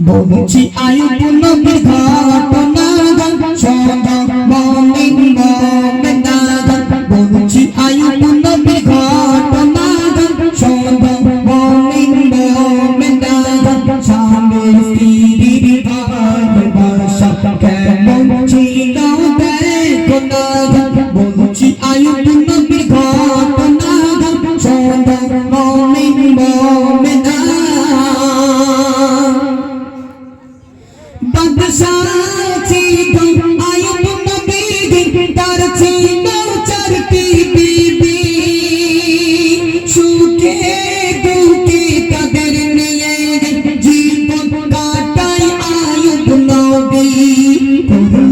বলছি আয়ু নবীর ঘটনা সদা মমিন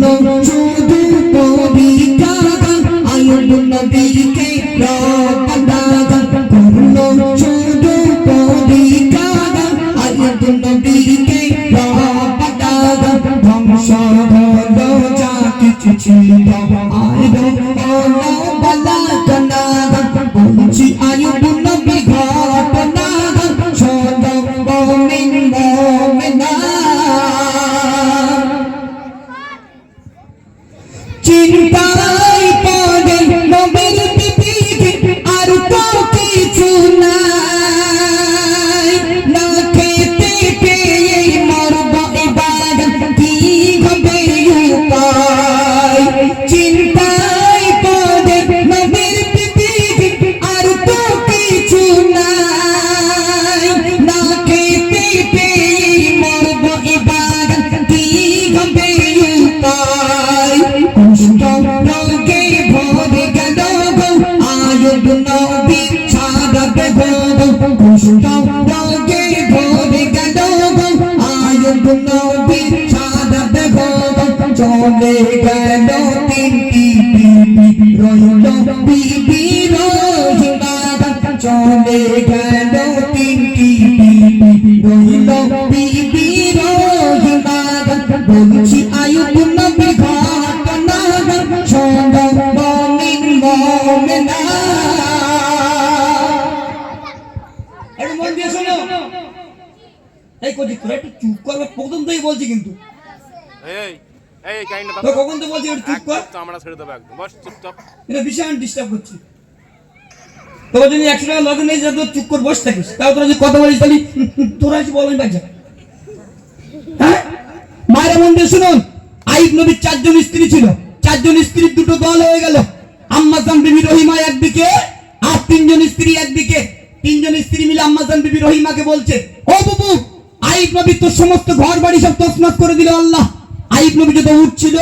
নবী কবি কারণ আয়ুব নবীকে রবানা চলে গেল তিনটি বিবি রইল বিবি রহিমা চলে গেল কোজি তোরা একটু চুপ করবে প্রথম থেকেই বলছি কিন্তু। এই এই কাহিনীটা তো কখন তো বলছি একটু চুপ কর। চামড়া ছেড়ে দেবো একদম। বস চুপচাপ এটা ভীষণ ডিস্টার্ব করছে। তোর যদি একশো টাকা লগে চুপ করে বসে থাকিস। তাও তোরা যদি কথা বলিস তাহলে তোরা এসে বাচ্চা হ্যাঁ? মায়ের মন দিয়ে শুনুন আইব নবীর চারজন স্ত্রী ছিল। চারজন স্ত্রীর দুটো দল হয়ে গেল। আম্মাজান বিবি রহিমা একদিকে আর তিনজন স্ত্রী একদিকে। তিনজন স্ত্রী মিলে আম্মাজান বিবি রহিমাকে বলছে ও বুবু সমস্ত ঘর বাড়ি সব তছনছ করে দিল আল্লাহ। আইব নবী যত উঠছিল,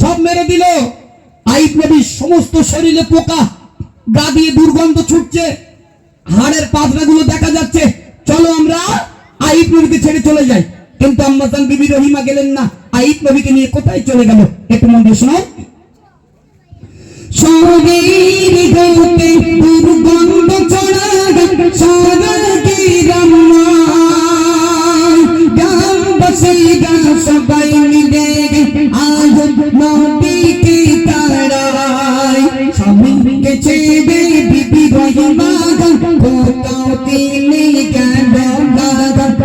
সব মেরে দিল। আইব নবীর সমস্ত শরীরে পোকা, গা দিয়ে দুর্গন্ধ ছুটছে। হাড়ের পাতড়াগুলো দেখা যাচ্ছে। চলো আমরা আইব নবীকে ছেড়ে চলে যাই। কিন্তু আম্মাজান বিবি রহিমা গেলেন না। আইব নবীকে নিয়ে কোথায় চলে গেল? একটু মন দিয়ে শোনাও। হতে দুর্গন্ধ ছড়া সারা গ্রামবাসীরা সবাই মিলে আজ নদীকে তারায় স্বামীকে ছেড়ে বিবি রহিমা কোথাও তিনি গেল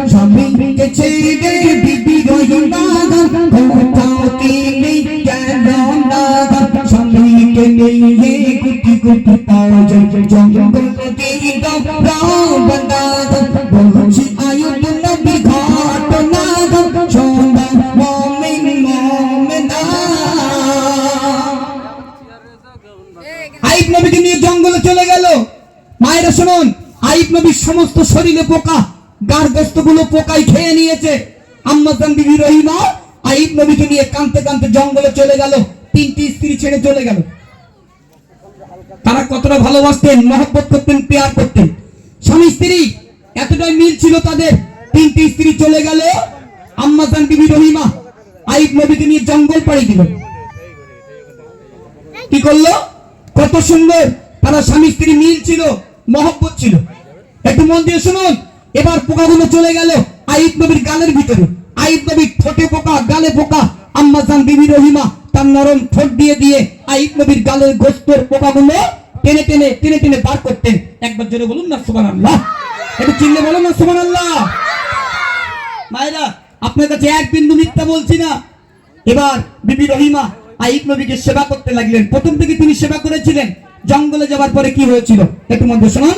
স্বামীকে ছেড়ে বিবি রহিমা কোথাও তিনি গেল স্বামীকে নিয়ে কুটি কুটি পাওয়া জঙ্গল দিল রাবনা বলছি জঙ্গলে চলে গেল। মায়েরা শুনুন আইব নবীর সমস্ত শরীরে পোকা গারগুলো পোকায় খেয়ে নিয়েছে। রহিমা নবীকে নিয়ে কাঁদতে কাঁদতে জঙ্গলে চলে গেল। তিনটি স্ত্রী ছেড়ে চলে গেল। তারা কতটা ভালোবাসতেন, মহব্বত করতেন করতেন। স্বামী স্ত্রী, এতটাই মিল ছিল তাদের। তিনটি স্ত্রী চলে গেল। আম্মাজান বিবি রহিমা নবীকে নিয়ে জঙ্গল পাড়ি দিল। কি করল? কত সুন্দর। তারা স্বামী স্ত্রী মিল ছিল, মহব্বত ছিল। একটু মন দিয়ে শুনুন, এবার পোকাগুলো চলে গেল আইব নবীর গালের ভিতরে। আইব নবীর ঠোঁটে পোকা, গালে পোকা আম্মাজান বিবি রহিমা তার নরম ঠোঁট দিয়ে দিয়ে আইব নবীর গালের গোস্তের পোকাগুলো টেনে টেনে টেনে টেনে বার করতেন। একবার জোরে বলুন না সুমান আল্লাহ একটু চিনলে বলুন না সুমান আল্লাহ মায়েরা, আপনার কাছে এক বিন্দু মিথ্যা বলছি না। এবার বিবি রহিমা আইব নবীকে সেবা করতে লাগলেন। প্রথম থেকে তিনি সেবা করেছিলেন। জঙ্গলে যাওয়ার পরে কি হয়েছিল? একটু মধ্যে শোনান।